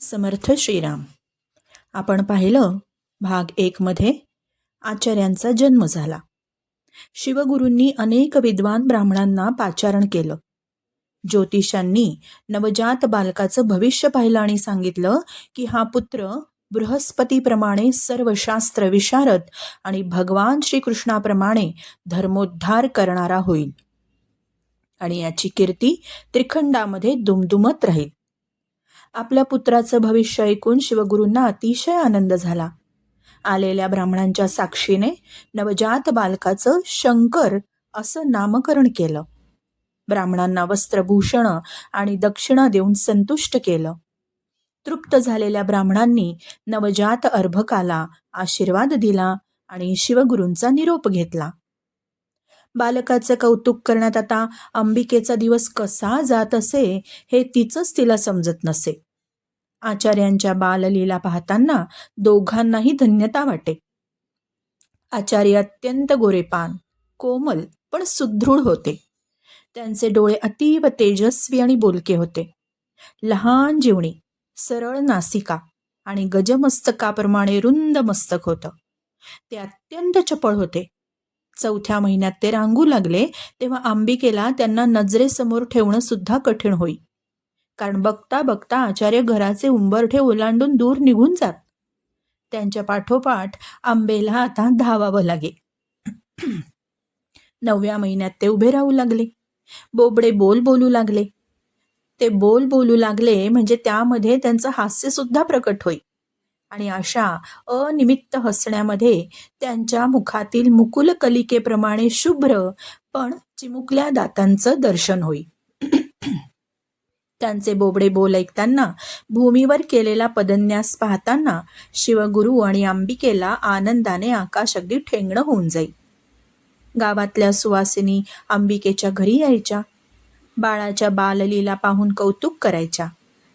समर्थ श्रीराम. आपण पाहिलं भाग एकमध्ये आचार्यांचा जन्म झाला. शिवगुरूंनी अनेक विद्वान ब्राह्मणांना पाचारण केलं. ज्योतिषांनी नवजात बालकाचं भविष्य पाहिलं आणि सांगितलं की हा पुत्र बृहस्पतीप्रमाणे सर्व शास्त्र विशारद आणि भगवान श्रीकृष्णाप्रमाणे धर्मोद्धार करणारा होईल. आणि याची कीर्ती त्रिखंडामध्ये दुमदुमत राहील. आपल्या पुत्राचं भविष्य ऐकून शिवगुरूंना अतिशय आनंद झाला. आलेल्या ब्राह्मणांच्या साक्षीने नवजात बालकाचं शंकर असं नामकरण केलं. ब्राह्मणांना वस्त्रभूषण आणि दक्षिणा देऊन संतुष्ट केलं. तृप्त झालेल्या ब्राह्मणांनी नवजात अर्भकाला आशीर्वाद दिला आणि शिवगुरूंचा निरोप घेतला. बालकाचं कौतुक करण्यात आता अंबिकेचा दिवस कसा जात असे हे तिचंच तिला समजत नसे. आचार्यांच्या बाललीला पाहताना दोघांनाही धन्यता वाटे. आचार्य अत्यंत गोरेपान कोमल पण सुदृढ होते. त्यांचे डोळे अतीव तेजस्वी आणि बोलके होते. लहान जीवणी सरळ नासिका आणि गजमस्तकाप्रमाणे रुंद मस्तक होतं. ते अत्यंत चपळ होते. चौथ्या महिन्यात ते रांगू लागले तेव्हा अंबिकेला त्यांना नजरेसमोर ठेवणं सुद्धा कठीण होई. कारण बघता बघता आचार्य घराचे उंबरठे ओलांडून दूर निघून जात. त्यांच्या पाठोपाठ आंबेला आता धावावं लागे. नवव्या महिन्यात ते उभे राहू लागले. बोबडे बोल बोलू लागले. ते बोल बोलू लागले म्हणजे त्यामध्ये त्यांचं हास्य सुद्धा प्रकट होई. आणि अशा अनिमित्त हसण्यामध्ये त्यांच्या मुखातील मुकुल कलिकेप्रमाणे शुभ्र पण चिमुकल्या दातांचं दर्शन होई. त्यांचे बोबडे बोल ऐकताना भूमीवर केलेला पदन्यास पाहताना शिवगुरु आणि अंबिकेला आनंदाने आकाश अगदी ठेंगणं होऊन जाई. गावातल्या सुवासिनी अंबिकेच्या घरी यायच्या. बाळाच्या बाललीला पाहून कौतुक करायच्या.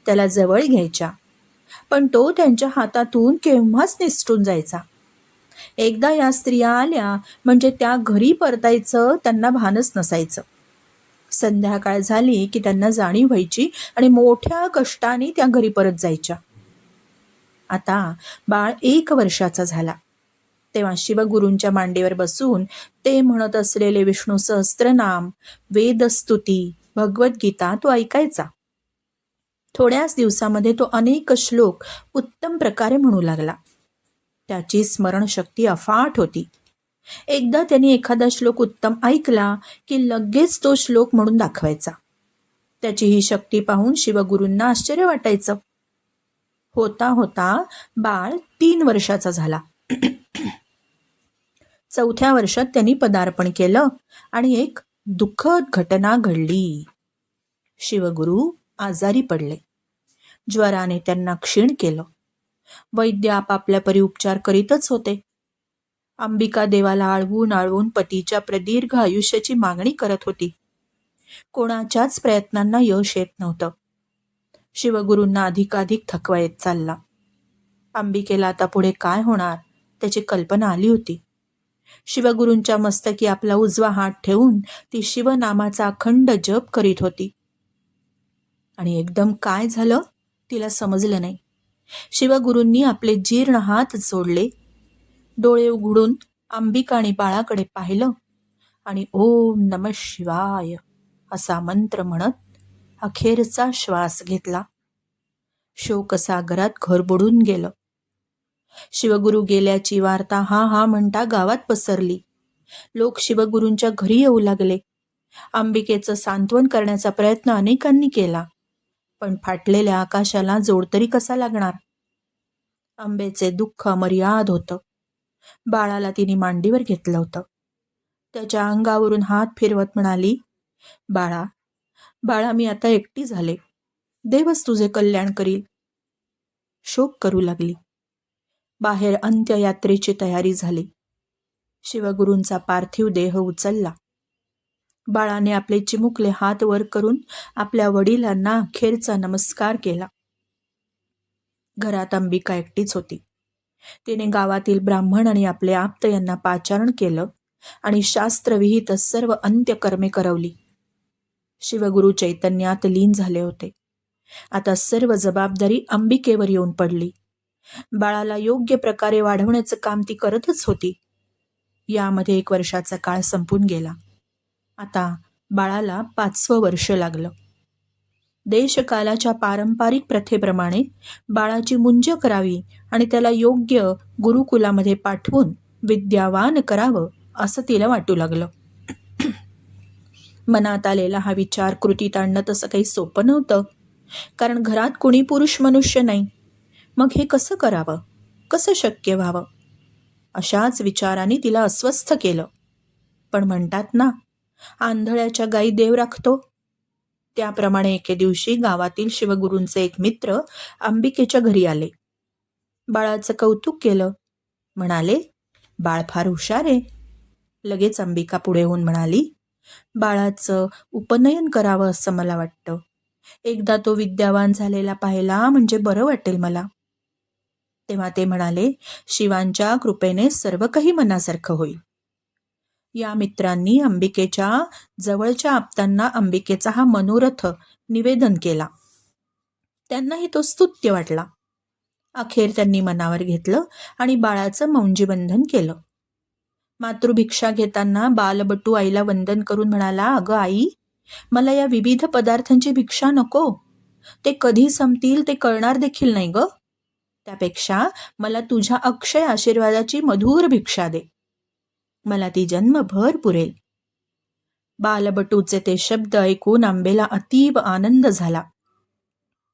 त्याला जवळ घ्यायच्या. पण तो त्यांच्या हातातून केव्हाच निसटून जायचा. एकदा या स्त्रिया आल्या म्हणजे त्या घरी परतायचं त्यांना भानच नसायचं. संध्याकाळ झाली की त्यांना जाणीव व्हायची आणि मोठ्या कष्टाने त्या घरी परत जायच्या. आता बाळ एक वर्षाचा झाला. तेव्हा शिवगुरूंच्या मांडीवर बसून ते म्हणत असलेले विष्णू सहस्त्रनाम वेदस्तुती भगवद्गीता तो ऐकायचा. थोड्याच दिवसामध्ये तो अनेक श्लोक उत्तम प्रकारे म्हणू लागला. त्याची स्मरणशक्ती अफाट होती. एकदा त्यांनी एखादा श्लोक उत्तम ऐकला की लगेच तो श्लोक म्हणून दाखवायचा. त्याची ही शक्ती पाहून शिवगुरूंना आश्चर्य वाटायचं. होता होता बाळ तीन वर्षाचा झाला. चौथ्या वर्षात त्यांनी पदार्पण केलं आणि एक दुःखद घटना घडली. शिवगुरू आजारी पडले. ज्वराने त्यांना क्षीण केलं. वैद्य आपापल्या परी उपचार करीतच होते. अंबिका देवाला आळवून आळवून पतीच्या प्रदीर्घ आयुष्याची मागणी करत होती. कोणाच्याच प्रयत्नांना यश येत नव्हतं. शिवगुरूंना अधिकाधिक थकवा येत चालला. अंबिकेला आता पुढे काय होणार त्याची कल्पना आली होती. शिवगुरूंच्या मस्तकी आपला उजवा हात ठेवून ती शिवनामाचा अखंड जप करीत होती. आणि एकदम काय झालं तिला समजलं नाही. शिवगुरूंनी आपले जीर्ण हात जोडले. डोळे उघडून अंबिका आणि बाळाकडे पाहिलं आणि ओम नम शिवाय असा मंत्र म्हणत अखेरचा श्वास घेतला. शोकसागरात घर बुडून गेलं. शिवगुरू गेल्याची वार्ता हा हा म्हणता गावात पसरली. लोक शिवगुरूंच्या घरी येऊ लागले. अंबिकेचं सांत्वन करण्याचा प्रयत्न अनेकांनी केला. पण फाटलेल्या आकाशाला जोड तरी कसा लागणार? आंबेचे दुःख मर्याद होतं. बाळाला तिने मांडीवर घेतलं होतं. त्याच्या अंगावरून हात फिरवत म्हणाली बाळा बाळा मी आता एकटी झाले. देवच तुझे कल्याण करील. शोक करू लागली. बाहेर अंत्ययात्रेची तयारी झाली. शिवगुरूंचा पार्थिव देह उचलला. बाळाने आपले चिमुकले हात वर करून आपल्या वडिलांना अखेरचा नमस्कार केला. घरात अंबिका एकटीच होती. तिने गावातील ब्राह्मण आणि आपले आप्त यांना पाचारण केलं आणि शास्त्रविहित सर्व अंत्यकर्मे करवली. शिवगुरु चैतन्यात लीन झाले होते. आता सर्व जबाबदारी अंबिकेवर येऊन पडली. बाळाला योग्य प्रकारे वाढवण्याचं काम ती करतच होती. यामध्ये एक वर्षाचा काळ संपून गेला. आता बाळाला पाचवं वर्ष लागलं. देशकालाच्या पारंपरिक प्रथेप्रमाणे बाळाची मुंज करावी आणि त्याला योग्य गुरुकुलामध्ये पाठवून विद्यावान करावं असं तिला वाटू लागलं. मनात आलेला हा विचार कृतीत आणणं तसं काही सोपं नव्हतं. कारण घरात कुणी पुरुष मनुष्य नाही. मग हे कसं करावं? कसं शक्य व्हावं? अशाच विचाराने तिला अस्वस्थ केलं. पण म्हणतात ना आंधळ्याच्या गायी देव राखतो. त्याप्रमाणे एके दिवशी गावातील शिवगुरूंचे एक मित्र अंबिकेच्या घरी आले. बाळाचं कौतुक केलं. म्हणाले बाळ फार हुशार आहे. लगेच अंबिका पुढे होऊन म्हणाली बाळाचं उपनयन करावं असं मला वाटतं. एकदा तो विद्यावान झालेला पाहिला म्हणजे बरं वाटेल मला. तेव्हा ते म्हणाले शिवांच्या कृपेने सर्व काही मनासारखं होईल. या मित्रांनी अंबिकेच्या जवळच्या आप्तांना अंबिकेचा हा मनोरथ निवेदन केला. त्यांनाही तो स्तुत्य वाटला. अखेर त्यांनी मनावर घेतलं आणि बाळाचं मौंजीबंधन केलं. मातृभिक्षा घेताना बालबटू आईला वंदन करून म्हणाला अगं आई मला या विविध पदार्थांची भिक्षा नको. ते कधी संपतील ते कळणार देखील नाही ग. त्यापेक्षा मला तुझ्या अक्षय आशीर्वादाची मधुर भिक्षा दे. मला ती जन्मभर पुरेल. बालबटूचे ते शब्द ऐकून आंबेला अतीव आनंद झाला.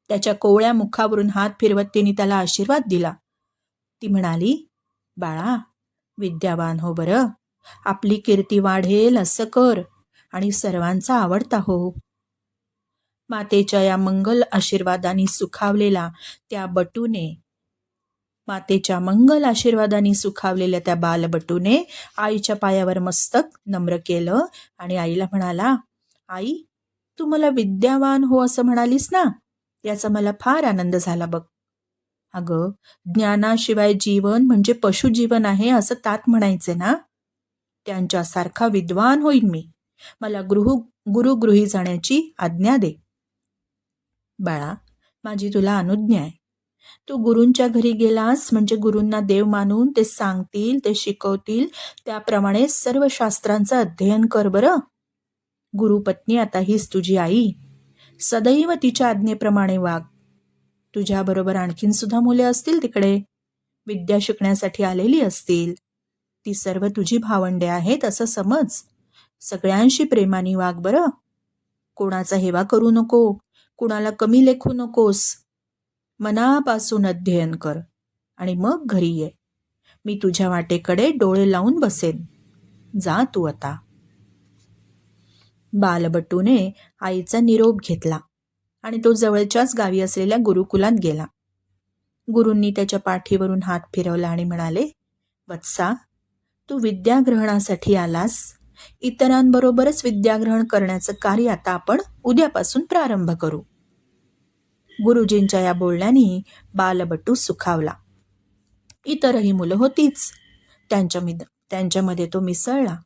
त्याच्या कोवळ्या मुखावरून हात फिरवत तिने त्याला आशीर्वाद दिला. ती म्हणाली बाळा विद्यावान हो बरं. आपली कीर्ती वाढेल असं कर आणि सर्वांचा आवडता हो. मातेच्या या मंगल आशीर्वादाने सुखावलेला त्या बटूने मातेच्या मंगल आशीर्वादाने सुखावलेल्या त्या बालबटूने आईच्या पायावर मस्तक नम्र केलं आणि आईला म्हणाला आई तू मला विद्यावान हो असं म्हणालीस ना? याचा मला फार आनंद झाला बघ. अगं ज्ञानाशिवाय जीवन म्हणजे पशुजीवन आहे असं तात म्हणायचे ना? त्यांच्यासारखा विद्वान होईन मी. मला गृह गुरुगृही जाण्याची आज्ञा दे. बाळा माझी तुला अनुज्ञा आहे. तू गुरूंच्या घरी गेलास म्हणजे गुरूंना देव मानून ते सांगतील ते शिकवतील. त्याप्रमाणे सर्व शास्त्रांचं अध्ययन कर बरं. गुरुपत्नी आता हीच तुझी आई. सदैव तिच्या आज्ञेप्रमाणे वाग. तुझ्याबरोबर आणखीन सुद्धा मुले असतील तिकडे. विद्या शिकण्यासाठी आलेली असतील. ती सर्व तुझी भावंडे आहेत असं समज. सगळ्यांशी प्रेमाने वाग बरं. कोणाचा हेवा करू नको. कुणाला कमी लेखू नकोस. मनापासून अध्ययन कर आणि मग घरी ये. मी तुझ्या वाटेकडे डोळे लावून बसेन. जा तू आता. बालबटूने आईचा निरोप घेतला आणि तो जवळच्याच गावी असलेल्या गुरुकुलात गेला. गुरूंनी त्याच्या पाठीवरून हात फिरवला आणि म्हणाले वत्सा तू विद्याग्रहणासाठी आलास. इतरांबरोबरच विद्याग्रहण करण्याचं कार्य आता आपण उद्यापासून प्रारंभ करू. गुरुजींच्या या बोलण्याने बालबट्टू सुखावला. इतरही मुलं होतीच. त्यांच्या त्यांच्यामध्ये तो मिसळला.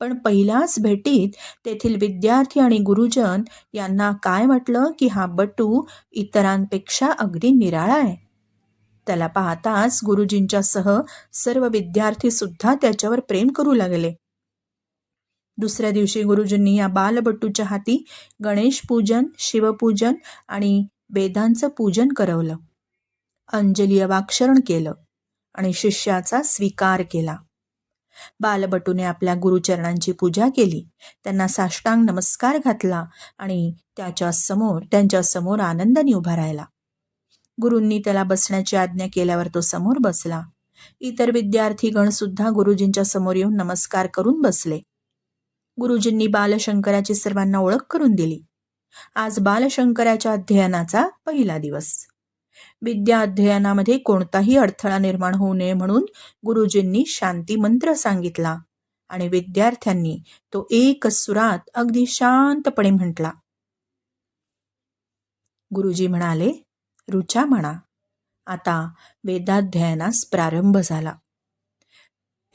पण पहिल्याच भेटीत तेथील विद्यार्थी आणि गुरुजन यांना काय वाटलं की हा बटू इतरांपेक्षा अगदी निराळा आहे? त्याला पाहताच गुरुजींच्या सह सर्व विद्यार्थी सुद्धा त्याच्यावर प्रेम करू लागले. दुसऱ्या दिवशी गुरुजींनी या बालबट्टूच्या हाती गणेश पूजन शिवपूजन आणि वेदांचं पूजन करवलं. अंजली अवाक्षरण केलं आणि शिष्याचा स्वीकार केला. बालबटूने आपल्या गुरुचरणांची पूजा केली. त्यांना साष्टांग नमस्कार घातला आणि त्याच्यासमोर त्यांच्यासमोर आनंदाने उभा राहिला. गुरूंनी त्याला बसण्याची आज्ञा केल्यावर तो समोर बसला. इतर विद्यार्थीगण सुद्धा गुरुजींच्या समोर येऊन नमस्कार करून बसले. गुरुजींनी बालशंकराची सर्वांना ओळख करून दिली. आज बालशंकराच्या अध्ययनाचा पहिला दिवस. विद्या अध्ययनामध्ये कोणताही अडथळा निर्माण होऊ नये म्हणून गुरुजींनी शांती मंत्र सांगितला आणि विद्यार्थ्यांनी तो एक सुरात अगदी शांतपणे म्हटला. गुरुजी म्हणाले रुचा म्हणा आता वेदाध्ययनास प्रारंभ झाला.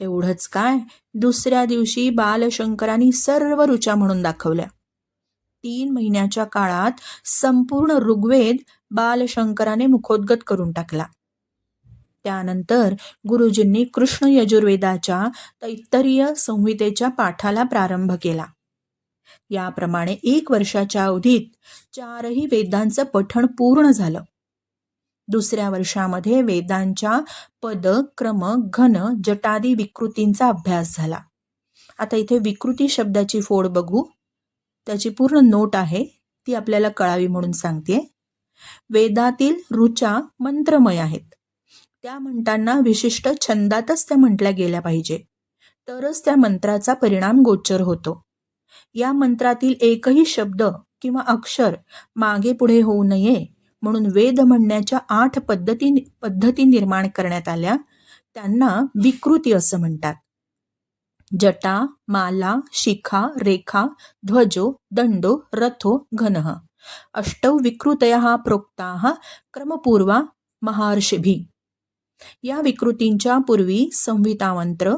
एवढंच काय दुसऱ्या दिवशी बालशंकरांनी सर्व रुचा म्हणून दाखवल्या. तीन महिन्याच्या काळात संपूर्ण ऋग्वेद बालशंकराने मुखोद्गत करून टाकला. त्यानंतर गुरुजींनी कृष्ण यजुर्वेदाच्या तैत्तरीय संहितेच्या पाठाला प्रारंभ केला. याप्रमाणे एक वर्षाच्या अवधीत चारही वेदांचं पठण पूर्ण झालं. दुसऱ्या वर्षामध्ये वेदांच्या पद क्रम घन जटादी विकृतींचा अभ्यास झाला. आता इथे विकृती शब्दाची फोड बघू. त्याची पूर्ण नोट आहे ती आपल्याला कळावी म्हणून सांगते. वेदातील ऋचा मंत्रमय आहेत. त्या म्हणताना विशिष्ट छंदातच त्या म्हटल्या गेल्या पाहिजे. तरच त्या मंत्राचा परिणाम गोचर होतो. या मंत्रातील एकही शब्द किंवा अक्षर मागे पुढे होऊ नये म्हणून वेद म्हणण्याच्या आठ पद्धती पद्धती निर्माण करण्यात आल्या त्यांना विकृती असं म्हणतात. जटा माला शिखा रेखा ध्वजो दंडो रथो घनः। अष्टौ विकृतयः प्रोक्ताः क्रमपूर्वा महर्षिभी। या विकृतींच्या पूर्वी संहितामंत्र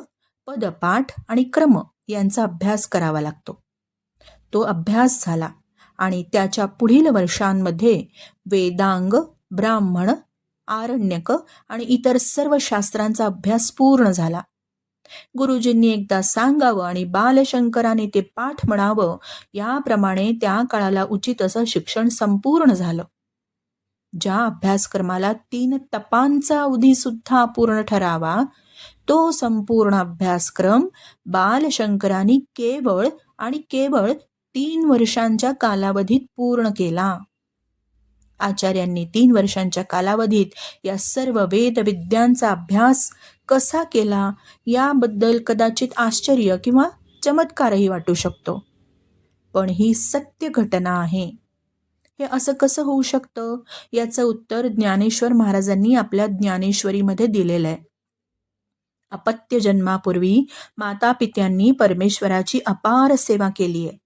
पदपाठ आणि क्रम यांचा अभ्यास करावा लागतो. तो अभ्यास झाला आणि त्याच्या पुढील वर्षांमध्ये वेदांग ब्राह्मण आरण्यक आणि इतर सर्व शास्त्रांचा अभ्यास पूर्ण झाला. गुरुजींनी एकदा सांगावं आणि बालशंकराने ते पाठ म्हणावं. याप्रमाणे त्या काळाला उचित असं शिक्षण संपूर्ण झालं. ज्या अभ्यासक्रमाला तीन तपांचा अवधी सुद्धा पूर्ण ठरावा तो संपूर्ण अभ्यासक्रम बालशंकरांनी केवळ आणि केवळ तीन वर्षांच्या कालावधीत पूर्ण केला. आचार्यांनी तीन वर्षांच्या कालावधीत या सर्व वेद विद्यांचा अभ्यास कसा केला याबद्दल कदाचित आश्चर्य किंवा चमत्कारही वाटू शकतो. पण ही सत्य घटना आहे. हे असं कसं होऊ शकतं? याचं उत्तर ज्ञानेश्वर महाराजांनी आपल्या ज्ञानेश्वरीमध्ये दिलेलं आहे. अपत्य जन्मापूर्वी माता पित्यांनी परमेश्वराची अपार सेवा केली आहे.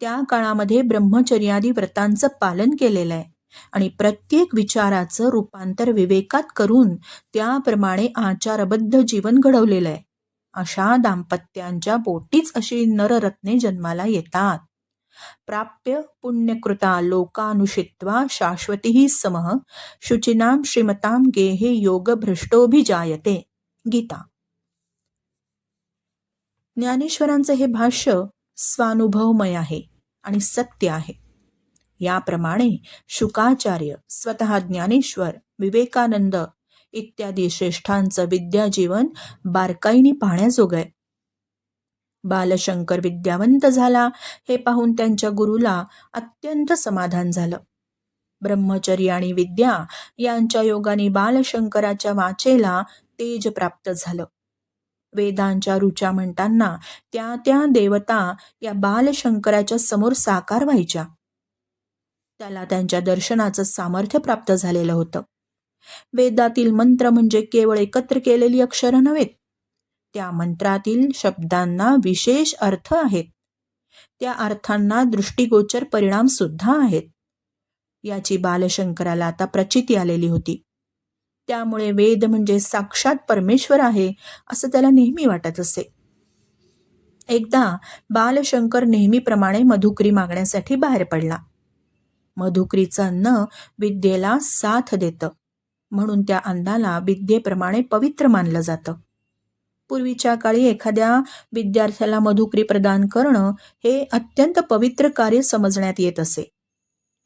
त्या काळामध्ये ब्रह्मचर्यादी व्रतांचं पालन केलेलं आहे. आणि प्रत्येक विचाराचं रूपांतर विवेकात करून त्याप्रमाणे आचारबद्ध जीवन घडवलेलं आहे. अशा दाम्पत्यांच्या बोटीच अशी नररत्ने जन्माला येतात. प्राप्य पुण्यकृता लोकानुषित्वा शाश्वती समः शुचिनाम श्रीमताम गेहे योग भ्रष्टोभिजायते गीता. ज्ञानेश्वरांचं हे भाष्य स्वानुभवमय आहे आणि सत्य आहे. याप्रमाणे शुकाचार्य स्वतः ज्ञानेश्वर विवेकानंद इत्यादी श्रेष्ठांचं विद्याजीवन बारकाईने पाहण्याजोगं आहे. बालशंकर विद्यावंत झाला हे पाहून त्यांच्या गुरुला अत्यंत समाधान झालं. ब्रह्मचर्य आणि विद्या यांच्या योगाने बालशंकराच्या वाचेला तेज प्राप्त झालं. वेदांच्या रुचा म्हणताना त्या त्या देवता या बालशंकराच्या समोर साकार व्हायच्या. त्याला त्यांच्या दर्शनाचं सामर्थ्य प्राप्त झालेलं होतं. वेदातील मंत्र म्हणजे केवळ एकत्र केलेली अक्षरं नव्हेत त्या मंत्रातील शब्दांना विशेष अर्थ आहेत. त्या अर्थांना दृष्टीगोचर परिणाम सुद्धा आहेत. याची बालशंकराला आता प्रचिती आलेली होती. त्यामुळे वेद म्हणजे साक्षात परमेश्वर आहे असं त्याला नेहमी वाटत असे. एकदा बालशंकर नेहमीप्रमाणे मधुकरी मागण्यासाठी बाहेर पडला. मधुकरीचं अन्न विद्येला साथ देतं. म्हणून त्या अन्नाला विद्येप्रमाणे पवित्र मानलं जातं. पूर्वीच्या काळी एखाद्या विद्यार्थ्याला मधुकरी प्रदान करणं हे अत्यंत पवित्र कार्य समजण्यात येत असे.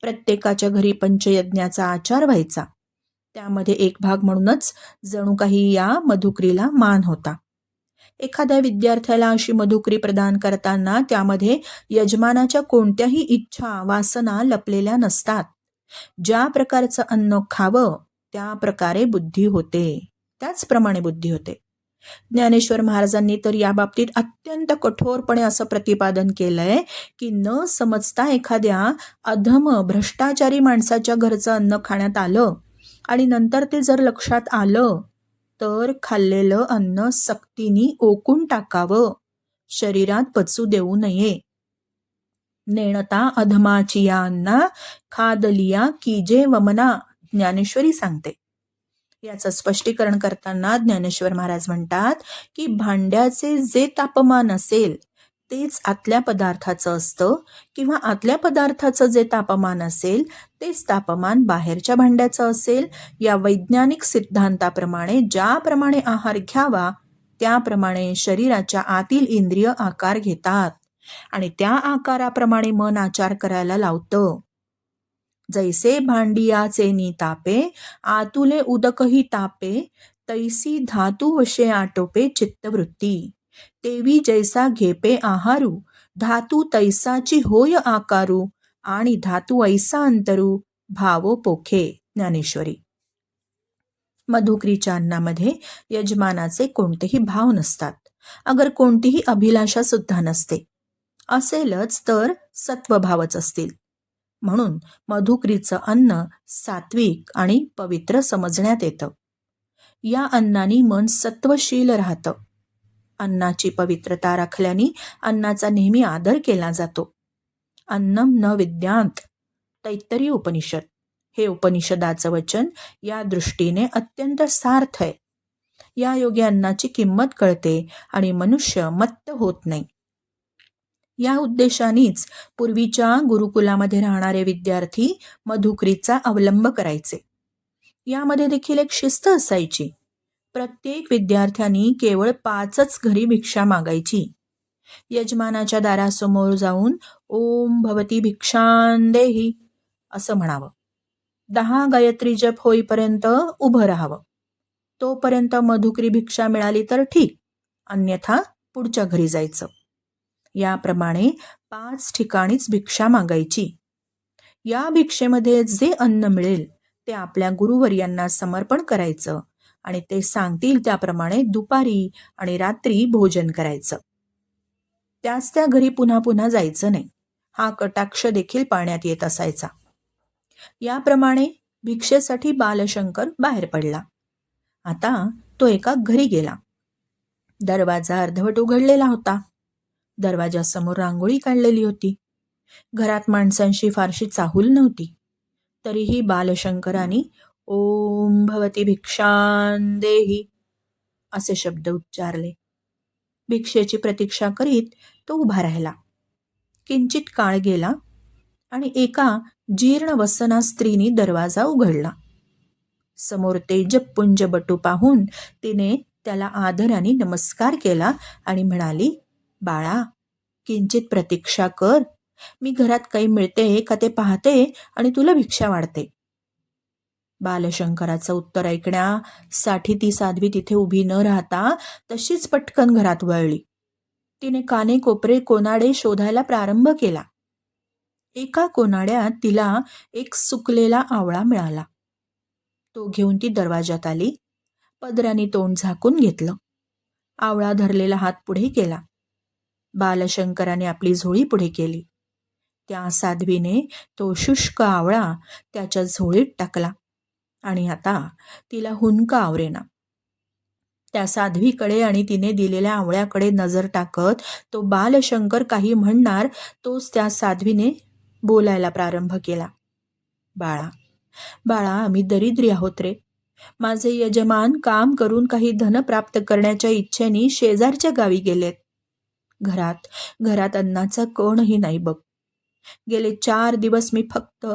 प्रत्येकाच्या घरी पंचयज्ञाचा आचार व्हायचा. त्यामध्ये एक भाग म्हणूनच जणू काही या मधुकरीला मान होता. एखाद्या विद्यार्थ्याला अशी मधुकरी प्रदान करताना त्यामध्ये यजमानाच्या कोणत्याही इच्छा वासना लपलेल्या नसतात. ज्या प्रकारचं अन्न खावं त्या प्रकारे बुद्धी होते. त्याचप्रमाणे बुद्धी होते. ज्ञानेश्वर महाराजांनी तर या बाबतीत अत्यंत कठोरपणे असं प्रतिपादन केलंय की न समजता एखाद्या अधम भ्रष्टाचारी माणसाच्या घरचं अन्न खाण्यात आलं आणि नंतर ते जर लक्षात आलं तर खाल्लेलं अन्न सक्तीनी ओकून टाकावं. शरीरात पचू देऊ नये. नेणता अधमाचिया अन्ना खादलिया कीजे वमना ज्ञानेश्वरी सांगते. याचं स्पष्टीकरण करताना ज्ञानेश्वर महाराज म्हणतात की भांड्याचे जे तापमान असेल तेच आतल्या पदार्थाचं असतं किंवा आतल्या पदार्थाचं जे तापमान असेल तेच तापमान बाहेरच्या भांड्याचं असेल. या वैज्ञानिक सिद्धांताप्रमाणे ज्याप्रमाणे आहार घ्यावा त्याप्रमाणे शरीराच्या आतील इंद्रिय आकार घेतात. आणि त्या आकाराप्रमाणे मन आचार करायला लावतं. जैसे भांडियाचे नी तापे आतुले उदकही तापे तैसी धातू वशे आटोपे चित्तवृत्ती. तेवी जैसा घेपे आहारू धातू तैसाची होय आकारू आणि धातू ऐसा अंतरू भावो पोखे. ज्ञानेश्वरी. मधुक्रीच्या अन्नामध्ये यजमानाचे कोणतेही भाव नसतात. अगर कोणतीही अभिलाषा सुद्धा नसते. असेलच तर सत्वभावच असतील. म्हणून मधुक्रीचं अन्न सात्विक आणि पवित्र समजण्यात येतं. या अन्नानी मन सत्वशील राहतं. अन्नाची पवित्रता राखल्याने अन्नाचा नेहमी आदर केला जातो. अन्नम न विद्यांत. तैत्तरी उपनिषद. हे उपनिषदाचं वचन या दृष्टीने अत्यंत सार्थ आहे. या योगे अन्नाची किंमत कळते आणि मनुष्य मत्त होत नाही. या उद्देशानेच पूर्वीच्या गुरुकुलामध्ये राहणारे विद्यार्थी मधुकरीचा अवलंब करायचे. यामध्ये देखील एक शिस्त असायची. प्रत्येक विद्यार्थ्यांनी केवळ पाचच घरी भिक्षा मागायची. यजमानाच्या दारासमोर जाऊन ओम भवती भिक्षांदेही असं म्हणावं. दहा गायत्री जप होईपर्यंत उभं राहावं. तोपर्यंत मधुकरी भिक्षा मिळाली तर ठीक अन्यथा पुढच्या घरी जायचं. याप्रमाणे पाच ठिकाणीच भिक्षा मागायची. या भिक्षेमध्ये जे अन्न मिळेल ते आपल्या गुरुवर्यांना समर्पण करायचं. आणि ते सांगतील त्याप्रमाणे दुपारी आणि रात्री भोजन करायचं. त्याच त्या घरी पुन्हा पुन्हा जायचं नाही. हा कटाक्ष देखील पाळण्यात येत असायचा. याप्रमाणे भिक्षेसाठी बालशंकर बाहेर पडला. आता तो एका घरी गेला. दरवाजा अर्धवट उघडलेला होता. दरवाजासमोर रांगोळी काढलेली होती. घरात माणसांशी फारशी चाहूल नव्हती. तरीही बालशंकरांनी ओम भवती भिक्षांदेही असे शब्द उच्चारले. भिक्षेची प्रतीक्षा करीत तो उभा राहिला. किंचित काळ गेला आणि एका जीर्ण वसना स्त्रीने दरवाजा उघडला. समोर तेजपुंज बटू पाहून तिने त्याला आदराने नमस्कार केला आणि म्हणाली बाळा किंचित प्रतीक्षा कर. मी घरात काही मिळते का ते पाहते आणि तुला भिक्षा वाढते. बालशंकराचं उत्तर ऐकण्यासाठी ती साध्वी तिथे उभी न राहता तशीच पटकन घरात वळली. तिने काने कोपरे कोनाडे शोधायला प्रारंभ केला. एका कोनाड्यात तिला एक सुकलेला आवळा मिळाला. तो घेऊन ती दरवाजात आली. पदराने तोंड झाकून घेतलं. आवळा धरलेला हात पुढे केला. बालशंकराने आपली झोळी पुढे केली. त्या साध्वीने तो शुष्क आवळा त्याच्या झोळीत टाकला. आणि आता तिला हुंका आवरेना त्या साध्वीकडे आणि तिने दिलेल्या आवळ्याकडे नजर टाकत तो बालशंकर काही म्हणणार तोच त्या साध्वीने बोलायला प्रारंभ केला. बाळा बाळा आम्ही दरिद्री आहोत रे. माझे यजमान काम करून काही धन प्राप्त करण्याच्या इच्छेने शेजारच्या गावी गेलेत. घरात घरात अन्नाचा कणही नाही बघ. गेले चार दिवस मी फक्त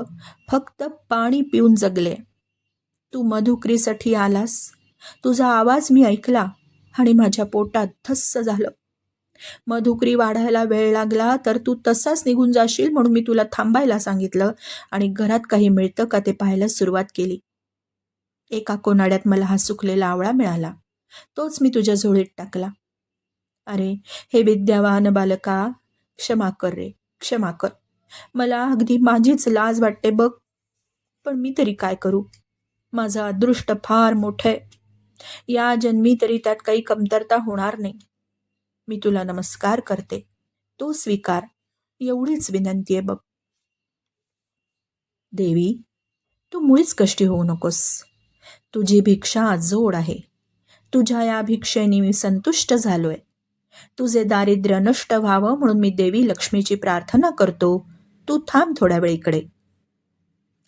फक्त पाणी पिऊन जगले. तू मधुकरीसाठी आलास? तुझा आवाज मी ऐकला आणि माझ्या पोटात धस्स झालं. मधुकरी वाढायला वेळ लागला तर तू तसाच निघून जाशील म्हणून मी तुला थांबायला सांगितलं आणि घरात काही मिळतं का ते पाहायला सुरुवात केली. एका कोनाड्यात मला हा सुकलेला आवळा मिळाला. तोच मी तुझ्या झोळीत टाकला. अरे हे विद्यावान बालका क्षमा कर रे क्षमा कर. मला अगदी माझीच लाज वाटते बघ. पण मी तरी काय करू? माझं अदृष्ट फार मोठं आहे. या जन्मी तरी त्यात काही कमतरता होणार नाही. मी तुला नमस्कार करते. तो स्वीकार. एवढीच विनंती आहे बघ. देवी तू मुळीच कष्टी होऊ नकोस. तुझी भिक्षा जोड आहे. तुझ्या या भिक्षेने मी संतुष्ट झालोय. तुझे दारिद्र्य नष्ट व्हावं म्हणून मी देवी लक्ष्मीची प्रार्थना करतो. तू थांब थोड्या वेळीकडे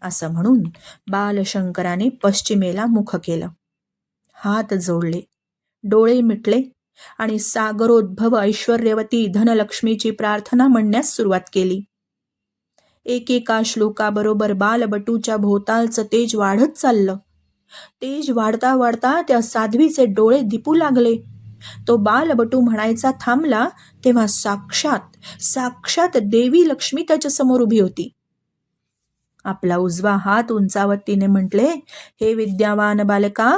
असं म्हणून बालशंकराने पश्चिमेला मुख केलं. हात जोडले. डोळे मिटले आणि सागरोद्भव ऐश्वर्यवती धनलक्ष्मीची प्रार्थना म्हणण्यास सुरुवात केली. एकेका श्लोकाबरोबर बालबटूच्या भोवतालचं तेज वाढत चाललं. तेज वाढता वाढता त्या साध्वीचे डोळे दिपू लागले. तो बालबटू म्हणायचा थांबला तेव्हा साक्षात साक्षात देवी लक्ष्मी त्याच्यासमोर उभी होती. आपला उजवा हात उंचावत तिने म्हटले हे विद्यावान बालका.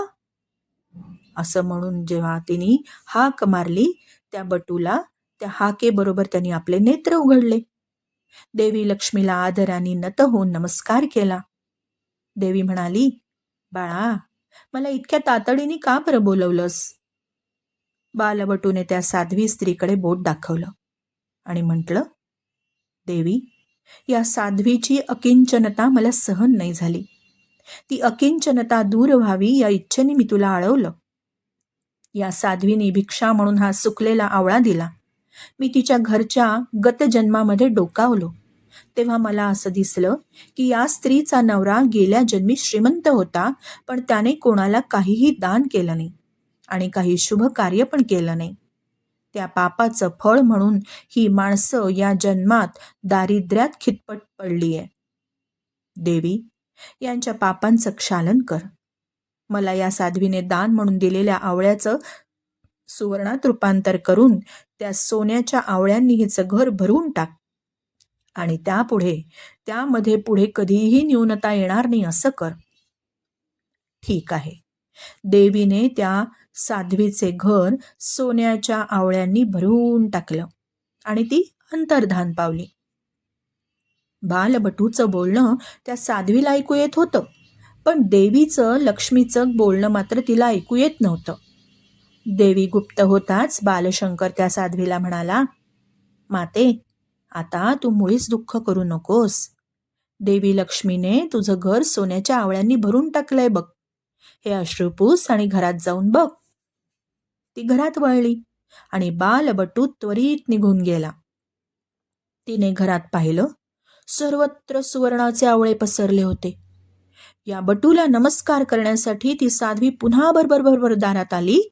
असं म्हणून जेव्हा तिने हाक मारली त्या बटूला त्या हाकेबरोबर त्यांनी आपले नेत्र उघडले. देवी लक्ष्मीला आदराने नत होऊन नमस्कार केला. देवी म्हणाली बाळा मला इतक्या तातडीने का बरं बोलवलंस? बालबटूने त्या साध्वी स्त्रीकडे बोट दाखवलं आणि म्हटलं देवी या साध्वीची अकिंचनता मला सहन नाही झाली. ती अकिंचनता दूर व्हावी या इच्छेने मी तुला आळवलं. या साध्वीने भिक्षा म्हणून हा सुकलेला आवळा दिला. मी तिच्या घरच्या गतजन्मामध्ये डोकावलो. तेव्हा मला असं दिसलं की या स्त्रीचा नवरा गेल्या जन्मी श्रीमंत होता पण त्याने कोणाला काहीही दान केलं नाही आणि काही शुभ कार्य पण केलं नाही. त्या पापाचं फळ म्हणून ही माणसं या जन्मात दारिद्र्यात खितपट पडली आहे. देवी यांच्या पापांचं क्षालन कर. मला या साध्वीने दान म्हणून दिलेल्या आवळ्याचं सुवर्णात रूपांतर करून त्या सोन्याच्या आवळ्यांनी हिचं घर भरून टाक. आणि त्यापुढे त्यामध्ये पुढे कधीही न्यूनता येणार नाही असं कर. ठीक आहे. देवीने त्या साध्वीचे घर सोन्याच्या आवळ्यांनी भरून टाकलं आणि ती अंतर्धान पावली. बालबटूचं बोलणं त्या साध्वीला ऐकू येत होतं पण देवीचं लक्ष्मीचं बोलणं मात्र तिला ऐकू येत नव्हतं. देवी गुप्त होताच बालशंकर त्या साध्वीला म्हणाला माते आता तू मुळीच दुःख करू नकोस. देवी लक्ष्मीने तुझं घर सोन्याच्या आवळ्यांनी भरून टाकलंय बघ. हे अश्रुपूस आणि घरात जाऊन बघ. ती घरात वळली आणि बालबटू त्वरित निघून गेला. तिने घरात पाहिलं सर्वत्र सुवर्णाचे आवळे पसरले होते. या बटूला नमस्कार करण्यासाठी ती साध्वी पुन्हा बरोबर बरोबर दारात आली